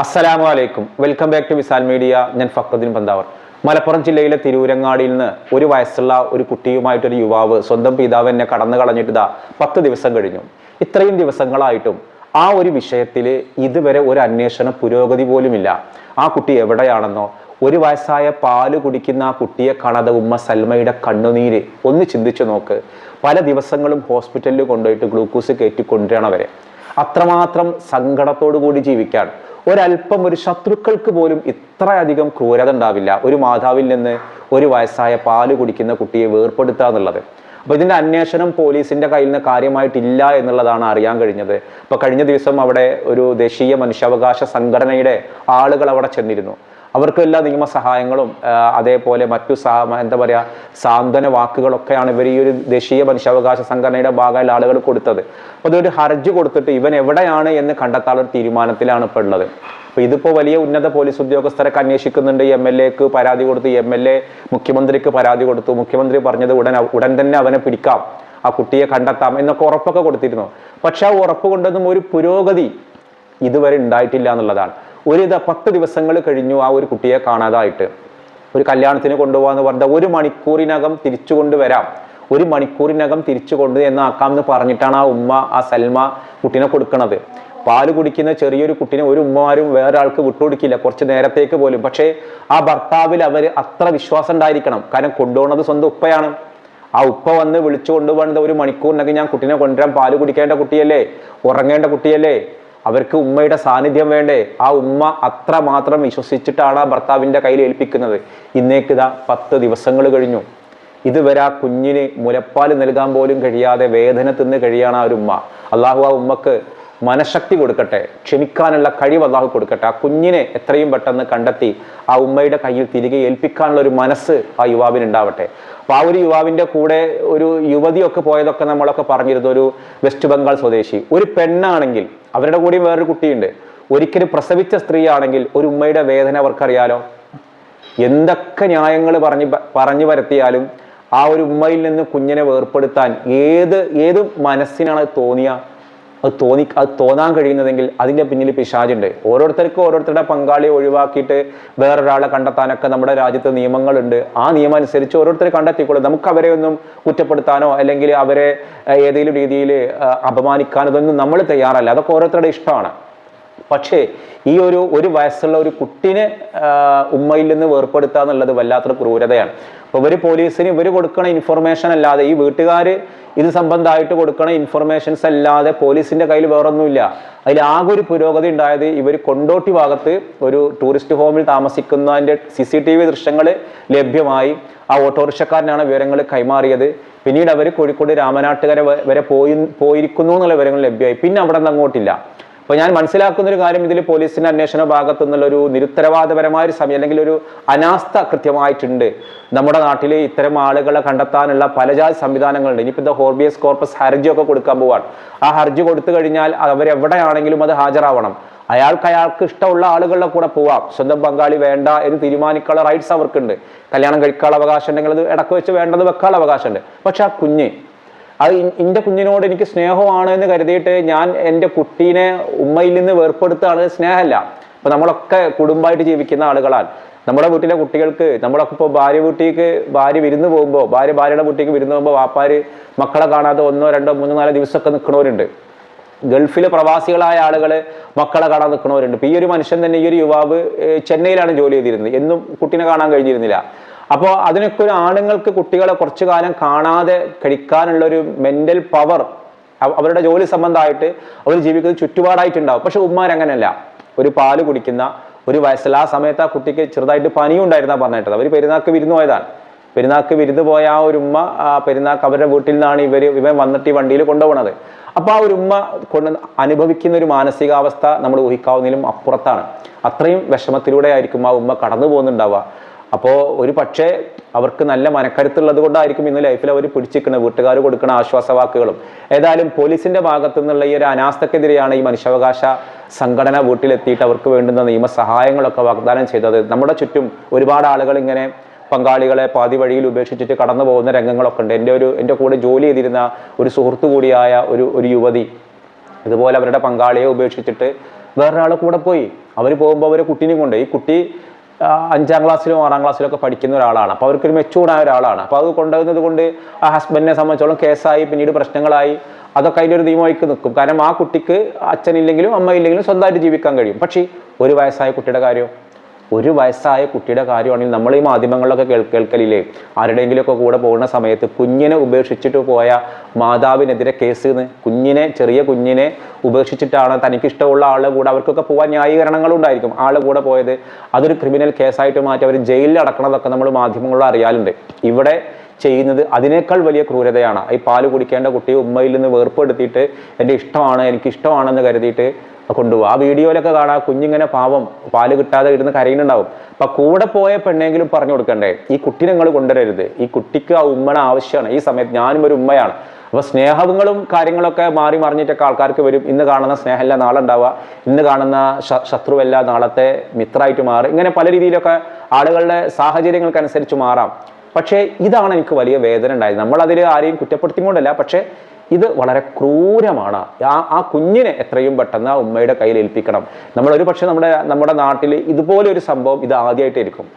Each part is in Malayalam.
അസ്സലാമു അലൈക്കും. Welcome back to Visal media. ഞാൻ ഫക്രുദ്ദീൻ പന്താവർ. മലപ്പുറം ജില്ലയിലെ തിരൂരങ്ങാടിയിൽ നിന്ന് ഒരു വയസ്സുള്ള ഒരു കുട്ടിയുമായിട്ടൊരു യുവാവ് സ്വന്തം പിതാവ് എന്നെ കടന്നു കളഞ്ഞിട്ട് പത്ത് ദിവസം കഴിഞ്ഞു. ഇത്രയും ദിവസങ്ങളായിട്ടും ആ ഒരു വിഷയത്തിൽ ഇതുവരെ ഒരു അന്വേഷണ പുരോഗതി പോലുമില്ല. ആ കുട്ടി എവിടെയാണെന്നോ ഒരു വയസ്സായ പാൽ കുടിക്കുന്ന ആ കുട്ടിയെ കാണാതെ ഉമ്മ സൽമയുടെ കണ്ണുനീര് ഒന്ന് ചിന്തിച്ചു നോക്ക്. പല ദിവസങ്ങളും ഹോസ്പിറ്റലിൽ കൊണ്ടുപോയിട്ട് ഗ്ലൂക്കോസ് കയറ്റി കൊണ്ടുവരണവരെ അത്രമാത്രം സങ്കടത്തോടു കൂടി ജീവിക്കാൻ. ഒരല്പം ഒരു ശത്രുക്കൾക്ക് പോലും ഇത്രയധികം ക്രൂരത ഉണ്ടാവില്ല. ഒരു മാതാവിൽ നിന്ന് ഒരു വയസ്സായ പാൽ കുടിക്കുന്ന കുട്ടിയെ വേർപ്പെടുത്തുക എന്നുള്ളത്. അപ്പൊ ഇതിന്റെ അന്വേഷണം പോലീസിന്റെ കയ്യിൽ നിന്ന് കാര്യമായിട്ടില്ല എന്നുള്ളതാണ് അറിയാൻ കഴിഞ്ഞത്. അപ്പൊ കഴിഞ്ഞ ദിവസം അവിടെ ഒരു ദേശീയ മനുഷ്യാവകാശ സംഘടനയുടെ ആളുകൾ അവിടെ ചെന്നിരുന്നു. അവർക്ക് എല്ലാ നിയമസഹായങ്ങളും അതേപോലെ മറ്റു സാ എന്താ പറയുക സാന്ത്വന വാക്കുകളൊക്കെയാണ് ഇവർ ഈ ഒരു ദേശീയ മനുഷ്യാവകാശ സംഘടനയുടെ ഭാഗമായുള്ള ആളുകൾ കൊടുത്തത്. അപ്പോൾ അതൊരു ഹർജി കൊടുത്തിട്ട് ഇവൻ എവിടെയാണ് എന്ന് കണ്ടെത്താനുള്ള തീരുമാനത്തിലാണ് ഇപ്പോൾ ഉള്ളത്. അപ്പോൾ ഇതിപ്പോൾ വലിയ ഉന്നത പോലീസ് ഉദ്യോഗസ്ഥരൊക്കെ അന്വേഷിക്കുന്നുണ്ട്. എം എൽ എക്ക് പരാതി കൊടുത്തു എം എൽ എ മുഖ്യമന്ത്രിക്ക് പരാതി കൊടുത്തു. മുഖ്യമന്ത്രി പറഞ്ഞത് ഉടൻ ഉടൻ തന്നെ അവനെ പിടിക്കാം. ആ കുട്ടിയെ കണ്ടെത്താം എന്നൊക്കെ ഉറപ്പൊക്കെ കൊടുത്തിരുന്നു. പക്ഷെ ആ ഉറപ്പ് കൊണ്ടൊന്നും ഒരു പുരോഗതി ഇതുവരെ ഉണ്ടായിട്ടില്ല എന്നുള്ളതാണ്. ഒരു ഇത് പത്ത് ദിവസങ്ങൾ കഴിഞ്ഞു ആ ഒരു കുട്ടിയെ കാണാതായിട്ട്. ഒരു കല്യാണത്തിന് കൊണ്ടുപോകാന്ന് പറഞ്ഞ ഒരു മണിക്കൂറിനകം തിരിച്ചു കൊണ്ടുവരാം ഒരു മണിക്കൂറിനകം തിരിച്ചു കൊണ്ട് എന്നാക്കാം എന്ന് പറഞ്ഞിട്ടാണ് ആ ഉമ്മ ആ സൽമ കുട്ടീനെ കൊടുക്കുന്നത് പാൽ കുടിക്കുന്ന ചെറിയൊരു കുട്ടീനെ ഒരു ഉമ്മമാരും വേറെ വിട്ടുകൊടുക്കില്ല കുറച്ച് നേരത്തേക്ക് പോലും. പക്ഷേ ആ ഭർത്താവിൽ അവർ അത്ര വിശ്വാസം ഉണ്ടായിരിക്കണം. കാരണം കൊണ്ടുപോകുന്നത് സ്വന്തം ഉപ്പയാണ്. ആ ഉപ്പ വന്ന് വിളിച്ചു കൊണ്ടുപോകേണ്ട ഒരു മണിക്കൂറിനൊക്കെ ഞാൻ കുട്ടീനെ കൊണ്ടുവരാൻ പാൽ കുടിക്കേണ്ട കുട്ടിയല്ലേ? ഉറങ്ങേണ്ട കുട്ടിയല്ലേ? അവർക്ക് ഉമ്മയുടെ സാന്നിധ്യം വേണ്ടേ? ആ ഉമ്മ അത്ര മാത്രം വിശ്വസിച്ചിട്ടാണ് ആ ഭർത്താവിന്റെ കയ്യിൽ ഏൽപ്പിക്കുന്നത്. ഇന്നേക്ക് ഇതാ പത്ത് ദിവസങ്ങൾ കഴിഞ്ഞു. ഇതുവരെ ആ കുഞ്ഞിന് മുലപ്പാൽ നൽകാൻ പോലും കഴിയാതെ വേദന തിന്ന് കഴിയാണ് ആ ഒരു ഉമ്മ. അള്ളാഹു ആ ഉമ്മക്ക് മനഃശക്തി കൊടുക്കട്ടെ ക്ഷമിക്കാനുള്ള കഴിവ് അള്ളാഹു കൊടുക്കട്ടെ. ആ കുഞ്ഞിനെ എത്രയും പെട്ടെന്ന് കണ്ടെത്തി ആ ഉമ്മയുടെ കയ്യിൽ തിരികെ ഏൽപ്പിക്കാനുള്ള ഒരു മനസ്സ് ആ യുവാവിന് ഉണ്ടാവട്ടെ. ആ ഒരു യുവാവിന്റെ കൂടെ ഒരു യുവതിയൊക്കെ പോയതൊക്കെ നമ്മളൊക്കെ പറഞ്ഞിരുന്നു ഒരു വെസ്റ്റ് ബംഗാൾ സ്വദേശി. ഒരു പെണ്ണാണെങ്കിൽ അവരുടെ കൂടെയും വേറൊരു കുട്ടിയുണ്ട്. ഒരിക്കലും പ്രസവിച്ച സ്ത്രീയാണെങ്കിൽ ഒരു ഉമ്മയുടെ വേദന അവർക്കറിയാലോ? എന്തൊക്കെ ന്യായങ്ങൾ പറഞ്ഞ് പറഞ്ഞു വരത്തിയാലും ആ ഒരു ഉമ്മയിൽ നിന്ന് കുഞ്ഞിനെ വേർപ്പെടുത്താൻ ഏത് ഏത് മനസ്സിനാണ് തോന്നിയ? അത് തോന്നി അത് തോന്നാൻ കഴിയുന്നതെങ്കിൽ അതിന്റെ പിന്നിൽ പിശാചുണ്ട്. ഓരോരുത്തർക്കും ഓരോരുത്തരുടെ പങ്കാളിയെ ഒഴിവാക്കിയിട്ട് വേറൊരാളെ കണ്ടെത്താനൊക്കെ നമ്മുടെ രാജ്യത്ത് നിയമങ്ങളുണ്ട്. ആ നിയമം അനുസരിച്ച് ഓരോരുത്തർ കണ്ടെത്തിക്കോളും. നമുക്ക് അവരെ ഒന്നും കുറ്റപ്പെടുത്താനോ അല്ലെങ്കിൽ അവരെ ഏതെങ്കിലും രീതിയിൽ അപമാനിക്കാനോ ഇതൊന്നും നമ്മൾ തയ്യാറല്ല. അതൊക്കെ ഓരോരുത്തരുടെ ഇഷ്ടമാണ്. പക്ഷേ ഈ ഒരു ഒരു വയസ്സുള്ള ഒരു കുട്ടിനെ ഉമ്മയിൽ നിന്ന് വേർപ്പെടുത്തുക എന്നുള്ളത് വല്ലാത്തൊരു ക്രൂരതയാണ്. അപ്പോൾ ഇവർ പോലീസിന് ഇവർ കൊടുക്കണ ഇൻഫർമേഷൻ അല്ലാതെ ഈ വീട്ടുകാർ ഇത് സംബന്ധമായിട്ട് കൊടുക്കണ ഇൻഫർമേഷൻസ് അല്ലാതെ പോലീസിന്റെ കയ്യിൽ വേറൊന്നുമില്ല. അതിൽ ആകെ ഒരു പുരോഗതി ഉണ്ടായത് ഇവർ കൊണ്ടോട്ടി ഭാഗത്ത് ഒരു ടൂറിസ്റ്റ് ഹോമിൽ താമസിക്കുന്നതിന്റെ സി സി ടി വി ദൃശ്യങ്ങൾ ലഭ്യമായി. ആ ഓട്ടോറിക്ഷക്കാരനാണ് വിവരങ്ങൾ കൈമാറിയത്. പിന്നീട് അവർ കോഴിക്കോട് രാമനാട്ടുകര വരെ പോയി പോയിരിക്കുന്നു എന്നുള്ള വിവരങ്ങൾ ലഭ്യമായി. പിന്നെ അവിടെ നിന്ന് അങ്ങോട്ടില്ല. അപ്പൊ ഞാൻ മനസ്സിലാക്കുന്ന ഒരു കാര്യം ഇതിൽ പോലീസിന്റെ അന്വേഷണ ഭാഗത്തു നിന്നുള്ളൊരു നിരുത്തരവാദപരമായ ഒരു സമയം അല്ലെങ്കിൽ ഒരു അനാസ്ഥ കൃത്യമായിട്ടുണ്ട്. നമ്മുടെ നാട്ടിൽ ഇത്തരം ആളുകളെ കണ്ടെത്താനുള്ള പലജാതി സംവിധാനങ്ങളുണ്ട്. ഇനിയിപ്പോ ഇത് ഹോർബിയസ് കോർപ്പസ് ഹർജിയൊക്കെ കൊടുക്കാൻ പോവാണ്. ആ ഹർജി കൊടുത്തു കഴിഞ്ഞാൽ അവരെവിടെയാണെങ്കിലും അത് ഹാജരാവണം. അയാൾക്ക് അയാൾക്ക് ഇഷ്ടമുള്ള ആളുകളുടെ കൂടെ പോവാം. സ്വന്തം പങ്കാളി വേണ്ട എന്ന് തീരുമാനിക്കാനുള്ള റൈറ്റ്സ് അവർക്കുണ്ട്. കല്യാണം കഴിക്കാനുള്ള അവകാശം ഉണ്ടെങ്കിൽ അത് ഇടയ്ക്ക് വെച്ച് വേണ്ടത് വെക്കാനുള്ള അവകാശമുണ്ട്. പക്ഷെ ആ കുഞ്ഞ് അത് എന്റെ കുഞ്ഞിനോട് എനിക്ക് സ്നേഹമാണ് എന്ന് കരുതിയിട്ട് ഞാൻ എന്റെ കുട്ടീനെ ഉമ്മയിൽ നിന്ന് വേർപ്പെടുത്തുകയാണ് സ്നേഹമല്ല. അപ്പൊ നമ്മളൊക്കെ കുടുംബമായിട്ട് ജീവിക്കുന്ന ആളുകളാണ് നമ്മുടെ വീട്ടിലെ കുട്ടികൾക്ക് നമ്മളൊക്കെ ഇപ്പോൾ ഭാര്യ വീട്ടിലേക്ക് ഭാര്യ വിരുന്ന് പോകുമ്പോൾ ഭാര്യ ഭാര്യയുടെ വീട്ടിലേക്ക് വിരുന്ന് പോകുമ്പോൾ വാപ്പാര് മക്കളെ കാണാതെ ഒന്നോ രണ്ടോ മൂന്നോ നാലോ ദിവസമൊക്കെ നിൽക്കുന്നവരുണ്ട്. ഗൾഫിലെ പ്രവാസികളായ ആളുകൾ മക്കളെ കാണാൻ നിൽക്കുന്നവരുണ്ട്. ഇപ്പൊ ഈ ഒരു മനുഷ്യൻ തന്നെ ഈ ഒരു യുവാവ് ചെന്നൈയിലാണ് ജോലി ചെയ്തിരുന്നത്. എന്നും കുട്ടീനെ കാണാൻ കഴിഞ്ഞിരുന്നില്ല. അപ്പോൾ അതിനൊക്കെ ഒരു ആണുങ്ങൾക്ക് കുട്ടികളെ കുറച്ചു കാലം കാണാതെ കഴിക്കാനുള്ള ഒരു മെന്റൽ പവർ അവരുടെ ജോലി സംബന്ധമായിട്ട് അവർ ജീവിക്കുന്നത് ചുറ്റുപാടായിട്ടുണ്ടാവും. പക്ഷെ ഉമ്മാരങ്ങനെയല്ല ഒരു പാൽ കുടിക്കുന്ന ഒരു വയസ്സിൽ ആ സമയത്ത് ആ കുട്ടിക്ക് ചെറുതായിട്ട് പനിയും ഉണ്ടായിരുന്നാ പറഞ്ഞിട്ടത് അവർ പെരുന്നാക്ക് വിരുന്ന് പോയതാണ്. പെരുന്നാക്ക് വിരുന്ന് പോയ ആ ഒരു ഉമ്മ പെരുന്നാക്ക് അവരുടെ വീട്ടിൽ നിന്നാണ് ഇവർ ഇവൻ വന്നിട്ട് ഈ വണ്ടിയിൽ കൊണ്ടുപോകുന്നത് അപ്പോൾ ആ ഒരു ഉമ്മ കൊണ്ട് അനുഭവിക്കുന്ന ഒരു മാനസികാവസ്ഥ നമ്മൾ ഊഹിക്കാവുന്നതിലും അപ്പുറത്താണ്. അത്രയും വിഷമത്തിലൂടെ ആയിരിക്കും ആ ഉമ്മ കടന്നു പോകുന്നുണ്ടാവുക അപ്പോൾ ഒരു പക്ഷേ അവർക്ക് നല്ല മനക്കരുത്തുള്ളത് കൊണ്ടായിരിക്കും ഇന്ന് ലൈഫിൽ അവർ പിടിച്ചിരിക്കുന്നത് വീട്ടുകാർ കൊടുക്കുന്ന ആശ്വാസവാക്കുകളും. ഏതായാലും പോലീസിന്റെ ഭാഗത്തു നിന്നുള്ള ഈ ഒരു അനാസ്ഥക്കെതിരെയാണ് ഈ മനുഷ്യാവകാശ സംഘടന വീട്ടിലെത്തിയിട്ട് അവർക്ക് വേണ്ടുന്ന നിയമസഹായങ്ങളൊക്കെ വാഗ്ദാനം ചെയ്തത്. നമ്മുടെ ചുറ്റും ഒരുപാട് ആളുകൾ ഇങ്ങനെ പങ്കാളികളെ പാതി വഴിയിൽ ഉപേക്ഷിച്ചിട്ട് കടന്നു പോകുന്ന രംഗങ്ങളൊക്കെ ഉണ്ട്. എന്റെ ഒരു എന്റെ കൂടെ ജോലി ചെയ്തിരുന്ന ഒരു സുഹൃത്തു കൂടിയായ ഒരു ഒരു യുവതി ഇതുപോലെ അവരുടെ പങ്കാളിയെ ഉപേക്ഷിച്ചിട്ട് വേറൊരാളെ കൂടെ പോയി. അവർ പോകുമ്പോൾ അവർ കുട്ടീനെ കൊണ്ട് ഈ കുട്ടി അഞ്ചാം ക്ലാസ്സിലും ആറാം ക്ലാസ്സിലും ഒക്കെ പഠിക്കുന്ന ഒരാളാണ്. അപ്പോൾ അവർക്കൊരു മെച്ചൂർഡായ ഒരാളാണ്. അപ്പോൾ അത് കൊണ്ടുവരുന്നത് കൊണ്ട് ആ ഹസ്ബൻഡിനെ സംബന്ധിച്ചോളം കേസായി പിന്നീട് പ്രശ്നങ്ങളായി. അതൊക്കെ അതിന്റെ ഒരു നിയമമായിക്ക് നിൽക്കും. കാരണം ആ കുട്ടിക്ക് അച്ഛനില്ലെങ്കിലും അമ്മയില്ലെങ്കിലും സ്വന്തമായിട്ട് ജീവിക്കാൻ കഴിയും. പക്ഷേ ഒരു വയസ്സായ കുട്ടിയുടെ കാര്യം ഒരു വയസ്സായ കുട്ടിയുടെ കാര്യമാണെങ്കിൽ നമ്മൾ ഈ മാധ്യമങ്ങളിലൊക്കെ കേൾ കേൾക്കലില്ലേ? ആരുടെയെങ്കിലുമൊക്കെ കൂടെ പോകുന്ന സമയത്ത് കുഞ്ഞിനെ ഉപേക്ഷിച്ചിട്ട് പോയ മാതാവിനെതിരെ കേസ് കുഞ്ഞിനെ ചെറിയ കുഞ്ഞിനെ ഉപേക്ഷിച്ചിട്ടാണ് തനിക്കിഷ്ടമുള്ള ആളുടെ കൂടെ അവർക്കൊക്കെ പോകാൻ ന്യായീകരണങ്ങളുണ്ടായിരിക്കും ആൾ കൂടെ പോയത് അതൊരു ക്രിമിനൽ കേസായിട്ട് മാറ്റി അവർ ജയിലിൽ അടക്കണതൊക്കെ നമ്മൾ മാധ്യമങ്ങളിൽ അറിയാറുണ്ട്. ഇവിടെ ചെയ്യുന്നത് അതിനേക്കാൾ വലിയ ക്രൂരതയാണ്. ഈ പാൽ കുടിക്കേണ്ട കുട്ടിയെ ഉമ്മയിൽ നിന്ന് വേർപ്പെടുത്തിയിട്ട് എന്റെ ഇഷ്ടമാണ് എനിക്ക് ഇഷ്ടമാണെന്ന് കരുതിയിട്ട് കൊണ്ടുപോകും. ആ വീഡിയോയിലൊക്കെ കാണാം. കുഞ്ഞിങ്ങനെ പാവം പാൽ കിട്ടാതെ ഇരുന്ന് കരയുന്നുണ്ടാവും. അപ്പൊ കൂടെ പോയ പെണ്ണെങ്കിലും പറഞ്ഞു കൊടുക്കണ്ടേ ഈ കുട്ടി നിങ്ങൾ കൊണ്ടുവരരുത്. ഈ കുട്ടിക്ക് ആ ഉമ്മണ ആവശ്യമാണ്. ഈ സമയത്ത് ഞാനും ഒരു ഉമ്മയാണ്. അപ്പൊ സ്നേഹങ്ങളും കാര്യങ്ങളൊക്കെ മാറി മറിഞ്ഞിട്ടൊക്കെ ആൾക്കാർക്ക് വരും. ഇന്ന് കാണുന്ന സ്നേഹമല്ല നാളെ ഉണ്ടാവുക. ഇന്ന് കാണുന്ന ശത്രുവല്ല നാളത്തെ മിത്രമായിട്ട് മാറും. ഇങ്ങനെ പല രീതിയിലൊക്കെ ആളുകളുടെ സാഹചര്യങ്ങൾക്കനുസരിച്ച് മാറാം. പക്ഷേ ഇതാണ് എനിക്ക് വലിയ വേദന ഉണ്ടായത്. നമ്മൾ അതിൽ ആരെയും കുറ്റപ്പെടുത്തിക്കൊണ്ടല്ല. പക്ഷേ ഇത് വളരെ ക്രൂരമാണ്. ആ ആ കുഞ്ഞിനെ എത്രയും പെട്ടെന്ന് ആ ഉമ്മയുടെ കയ്യിൽ ഏൽപ്പിക്കണം. നമ്മൾ ഒരു പക്ഷേ നമ്മുടെ നമ്മുടെ നാട്ടിൽ ഇതുപോലെ ഒരു സംഭവം ഇത് ആദ്യമായിട്ടായിരിക്കും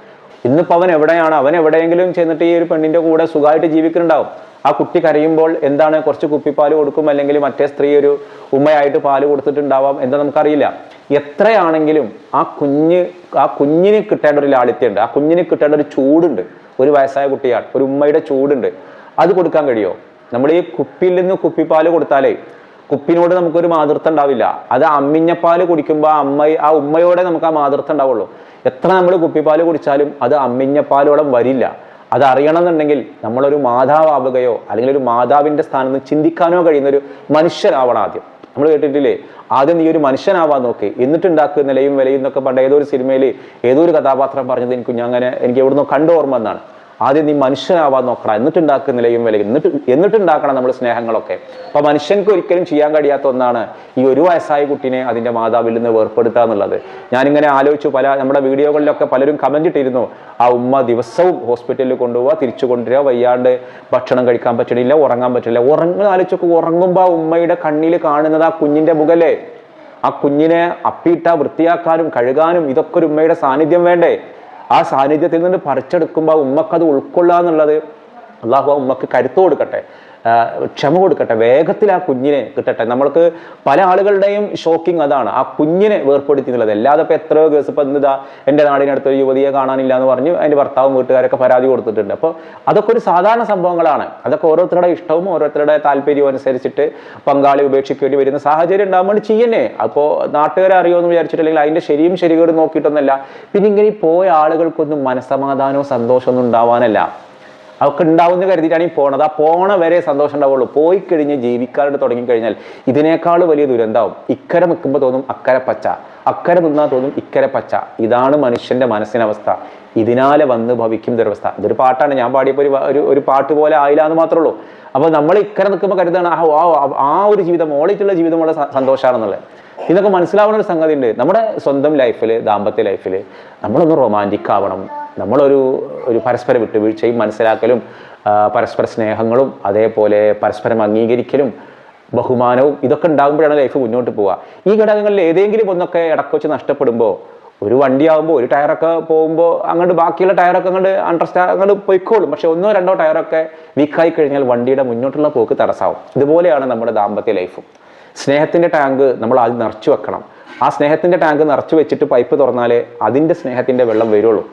ഇന്നിപ്പോൾ അവൻ എവിടെയാണ്? അവൻ എവിടെയെങ്കിലും ചെന്നിട്ട് ഈ ഒരു പെണ്ണിന്റെ കൂടെ സുഖമായിട്ട് ജീവിക്കുന്നുണ്ടാവും. ആ കുട്ടി കരയുമ്പോൾ എന്താണ്? കുറച്ച് കുപ്പിപ്പാൽ കൊടുക്കും അല്ലെങ്കിൽ മറ്റേ സ്ത്രീ ഒരു ഉമ്മയായിട്ട് പാൽ കൊടുത്തിട്ടുണ്ടാവാം എന്താ നമുക്കറിയില്ല. എത്രയാണെങ്കിലും ആ കുഞ്ഞ് ആ കുഞ്ഞിന് കിട്ടേണ്ട ഒരു ലാളിത്യമുണ്ട് ആ കുഞ്ഞിന് കിട്ടേണ്ട ഒരു ചൂടുണ്ട്. ഒരു വയസ്സായ കുട്ടിയാണ് ഒരു ഉമ്മയുടെ ചൂടുണ്ട്. അത് കൊടുക്കാൻ കഴിയുമോ നമ്മൾ ഈ കുപ്പിയിൽ നിന്ന് കുപ്പിപ്പാൽ കൊടുത്താലേ കുപ്പിനോട് നമുക്കൊരു മാതൃത്വം ഉണ്ടാവില്ല. അത് അമ്മിഞ്ഞപ്പാൽ കുടിക്കുമ്പോൾ ആ അമ്മ ആ ഉമ്മയോടെ നമുക്ക് ആ മാതൃത്വം ഉണ്ടാവുള്ളൂ. എത്ര നമ്മൾ കുപ്പിപ്പാൽ കുടിച്ചാലും അത് അമ്മിഞ്ഞപ്പാലോളം വരില്ല. അത് അറിയണമെന്നുണ്ടെങ്കിൽ നമ്മളൊരു മാതാവാവുകയോ അല്ലെങ്കിൽ ഒരു മാതാവിന്റെ സ്ഥാനത്ത് ചിന്തിക്കാനോ കഴിയുന്ന ഒരു മനുഷ്യനാവണം ആദ്യം. നമ്മൾ കേട്ടിട്ടില്ലേ? ആദ്യം നീ ഒരു മനുഷ്യനാവാൻ നോക്കി. എന്നിട്ടുണ്ടാക്കുക നിലയും വിലയും എന്നൊക്കെ പണ്ട് ഏതോ ഒരു സിനിമയിൽ ഏതോ ഒരു കഥാപാത്രം പറഞ്ഞത് എനിക്ക് ഞാൻ അങ്ങനെ എനിക്ക് എവിടുന്നോ കണ്ടു ഓർമ്മ എന്നാണ് ആദ്യം നീ മനുഷ്യനാവാൻ നോക്കണം. എന്നിട്ട് ഉണ്ടാക്കുന്ന നിലയും വിലയും. എന്നിട്ട് എന്നിട്ട് ഉണ്ടാക്കണം നമ്മൾ സ്നേഹങ്ങളൊക്കെ. അപ്പൊ മനുഷ്യൻക്ക് ഒരിക്കലും ചെയ്യാൻ കഴിയാത്ത ഒന്നാണ് ഈ ഒരു വയസ്സായ കുട്ടീനെ അതിന്റെ മാതാവിൽ നിന്ന് വേർപ്പെടുത്തുക എന്നുള്ളത്. ഞാനിങ്ങനെ ആലോചിച്ചു പല നമ്മുടെ വീഡിയോകളിലൊക്കെ പലരും കമന്റ് ഇട്ടിരുന്നു. ആ ഉമ്മ ദിവസവും ഹോസ്പിറ്റലിൽ കൊണ്ടുപോവുക തിരിച്ചു കൊണ്ടുവരിക വയ്യാണ്ട് ഭക്ഷണം കഴിക്കാൻ പറ്റണില്ല ഉറങ്ങാൻ പറ്റില്ല ഉറങ്ങുന്ന ആലോചിച്ചൊക്കെ ഉറങ്ങുമ്പോൾ ആ ഉമ്മയുടെ കണ്ണിൽ കാണുന്നത് ആ കുഞ്ഞിന്റെ മുഖലേ ആ കുഞ്ഞിനെ അപ്പിയിട്ട വൃത്തിയാക്കാനും കഴുകാനും ഇതൊക്കെ ഒരു ഉമ്മയുടെ സാന്നിധ്യം വേണ്ടേ? ആ സാന്നിധ്യത്തിൽ നിന്ന് പറിച്ചെടുക്കുമ്പോൾ ഉമ്മക്കത് ഉൾക്കൊള്ളുക എന്നുള്ളത് അള്ളാഹു ആ ഉമ്മക്ക് കരുത്ത് കൊടുക്കട്ടെ. ക്ഷമ കൊടുക്കട്ടെ. വേഗത്തിൽ ആ കുഞ്ഞിനെ കിട്ടട്ടെ. നമ്മൾക്ക് പല ആളുകളുടെയും ഷോക്കിംഗ് അതാണ്. ആ കുഞ്ഞിനെ വേർപ്പെടുത്തി എന്നുള്ളത് അല്ലാതെ ഇപ്പോൾ എത്രയോ കേസ് ഇപ്പം എന്താ എന്റെ നാടിനടുത്ത് ഒരു യുവതിയെ കാണാനില്ല എന്ന് പറഞ്ഞു അതിന്റെ ഭർത്താവും വീട്ടുകാരൊക്കെ പരാതി കൊടുത്തിട്ടുണ്ട്. അപ്പോൾ അതൊക്കെ ഒരു സാധാരണ സംഭവങ്ങളാണ്. അതൊക്കെ ഓരോരുത്തരുടെ ഇഷ്ടവും ഓരോരുത്തരുടെ താല്പര്യവും അനുസരിച്ചിട്ട് പങ്കാളി ഉപേക്ഷിക്കേണ്ടി വരുന്ന സാഹചര്യം ഉണ്ടാകുമ്പോൾ ചെയ്യണേ അപ്പോൾ നാട്ടുകാരെ അറിയുമെന്ന് വിചാരിച്ചിട്ടില്ലെങ്കിൽ അതിന്റെ ശരിയും ശരികേടും നോക്കിയിട്ടൊന്നല്ല പിന്നെ ഇങ്ങനെ പോയ ആളുകൾക്കൊന്നും മനസ്സമാധാനവും സന്തോഷമൊന്നും ഉണ്ടാവാനല്ല. അവർക്ക് ഉണ്ടാവുമെന്ന് കരുതിയിട്ടാണ് ഈ പോണത്. ആ പോണ വരെ സന്തോഷം ഉണ്ടാവുള്ളൂ. പോയി കഴിഞ്ഞ് ജീവിക്കാനായിട്ട് തുടങ്ങിക്കഴിഞ്ഞാൽ ഇതിനേക്കാൾ വലിയ ദുരന്തമാവും. ഇക്കരെ നിൽക്കുമ്പോൾ തോന്നും അക്കരെ പച്ച. അക്കരെ നിന്നാൽ തോന്നും ഇക്കരെ പച്ച. ഇതാണ് മനുഷ്യന്റെ മനസ്സിനവസ്ഥ. ഇതിനാലെ വന്ന് ഭവിക്കും ദുരവസ്ഥ. ഇതൊരു പാട്ടാണ്. ഞാൻ പാടിയപ്പോൾ ഒരു ഒരു പാട്ട് പോലെ ആയില്ല എന്ന് മാത്രമേ ഉള്ളൂ. അപ്പോൾ നമ്മൾ ഇക്കരെ നിൽക്കുമ്പോൾ കരുതാണ് ആ ആ- ഒരു ജീവിതം ഓളിയിട്ടുള്ള ജീവിതം വളരെ സന്തോഷമാണെന്നുള്ളത് ഇതൊക്കെ മനസ്സിലാവുന്ന ഒരു സംഗതി ഉണ്ട് നമ്മുടെ സ്വന്തം ലൈഫിൽ ദാമ്പത്യ ലൈഫിൽ നമ്മളൊന്ന് റൊമാന്റിക് ആവണം. നമ്മളൊരു ഒരു പരസ്പര വിട്ടുവീഴ്ചയും മനസ്സിലാക്കലും പരസ്പര സ്നേഹങ്ങളും അതേപോലെ പരസ്പരം അംഗീകരിക്കലും ബഹുമാനവും ഇതൊക്കെ ഉണ്ടാകുമ്പോഴാണ് ലൈഫ് മുന്നോട്ട് പോവുക. ഈ ഘടകങ്ങളിൽ ഏതെങ്കിലും ഒന്നൊക്കെ ഇടയ്ക്ക് വെച്ച് നഷ്ടപ്പെടുമ്പോൾ ഒരു വണ്ടിയാകുമ്പോൾ ഒരു ടയറൊക്കെ പോകുമ്പോൾ അങ്ങോട്ട് ബാക്കിയുള്ള ടയറൊക്കെ അങ്ങോട്ട് അണ്ടർസ്റ്റാ അങ്ങോട്ട് പൊയ്ക്കോളും. പക്ഷെ ഒന്നോ രണ്ടോ ടയറൊക്കെ വീക്കായി കഴിഞ്ഞാൽ വണ്ടിയുടെ മുന്നോട്ടുള്ള പോക്ക് തടസ്സാവും. ഇതുപോലെയാണ് നമ്മുടെ ദാമ്പത്യ ലൈഫും സ്നേഹത്തിന്റെ ടാങ്ക് നമ്മൾ ആദ്യം നിറച്ചു വെക്കണം. ആ സ്നേഹത്തിന്റെ ടാങ്ക് നിറച്ചു വെച്ചിട്ട് പൈപ്പ് തുറന്നാലേ അതിന്റെ സ്നേഹത്തിന്റെ വെള്ളം വരുള്ളൂ.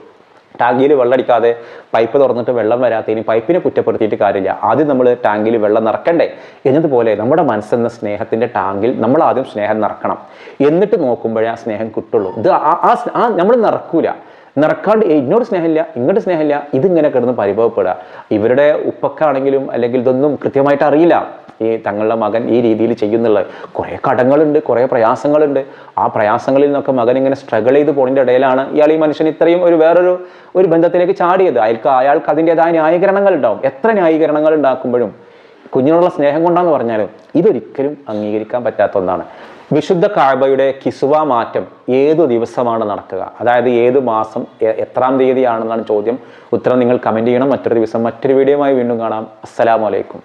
ടാങ്കിൽ വെള്ളം അടിക്കാതെ പൈപ്പ് തുറന്നിട്ട് വെള്ളം വരാത്തതിന് പൈപ്പിനെ കുറ്റപ്പെടുത്തിയിട്ട് കാര്യമില്ല. ആദ്യം നമ്മൾ ടാങ്കിൽ വെള്ളം നിറക്കണ്ടേ? എന്നതുപോലെ നമ്മുടെ മനസ്സെന്ന സ്നേഹത്തിന്റെ ടാങ്കിൽ നമ്മൾ ആദ്യം സ്നേഹം നിറക്കണം. എന്നിട്ട് നോക്കുമ്പോഴേ ആ സ്നേഹം കിട്ടുള്ളൂ. ഇത് ആ- ആ നമ്മൾ നിറക്കൂല. നിറക്കാണ്ട് ഇന്നോട് സ്നേഹമില്ല ഇങ്ങോട്ട് സ്നേഹമില്ല. ഇതിങ്ങനെ കിടന്ന് പരിഭവപ്പെടുക. ഇവരുടെ ഉപ്പക്കാണെങ്കിലും അല്ലെങ്കിൽ ഇതൊന്നും കൃത്യമായിട്ട് അറിയില്ല. ഈ തങ്ങളുടെ മകൻ ഈ രീതിയിൽ ചെയ്യുന്നുള്ളത്. കുറേ കടങ്ങളുണ്ട് കുറേ പ്രയാസങ്ങളുണ്ട്. ആ പ്രയാസങ്ങളിൽ നിന്നൊക്കെ മകൻ ഇങ്ങനെ സ്ട്രഗിൾ ചെയ്ത് പോണിന്റെ ഇടയിലാണ് ഇയാൾ ഈ മനുഷ്യൻ ഇത്രയും ഒരു വേറൊരു ഒരു ബന്ധത്തിലേക്ക് ചാടിയത്. അയാൾക്ക് അയാൾക്ക് അതിന്റെതായ ന്യായീകരണങ്ങൾ ഉണ്ടാവും. എത്ര ന്യായീകരണങ്ങൾ ഉണ്ടാക്കുമ്പോഴും കുഞ്ഞിനോടുള്ള സ്നേഹം കൊണ്ടാന്ന് പറഞ്ഞാൽ ഇതൊരിക്കലും അംഗീകരിക്കാൻ പറ്റാത്ത ഒന്നാണ്. വിശുദ്ധ കാഴ്ബയുടെ കിസുവ മാറ്റം ഏതു ദിവസമാണ് നടക്കുക? അതായത് ഏത് മാസം എത്രാം തീയതിയാണെന്നാണ് ചോദ്യം. ഉത്തരം നിങ്ങൾ കമന്റ് ചെയ്യണം. മറ്റൊരു ദിവസം മറ്റൊരു വീഡിയോയുമായി വീണ്ടും കാണാം. അസ്സലാമലൈക്കും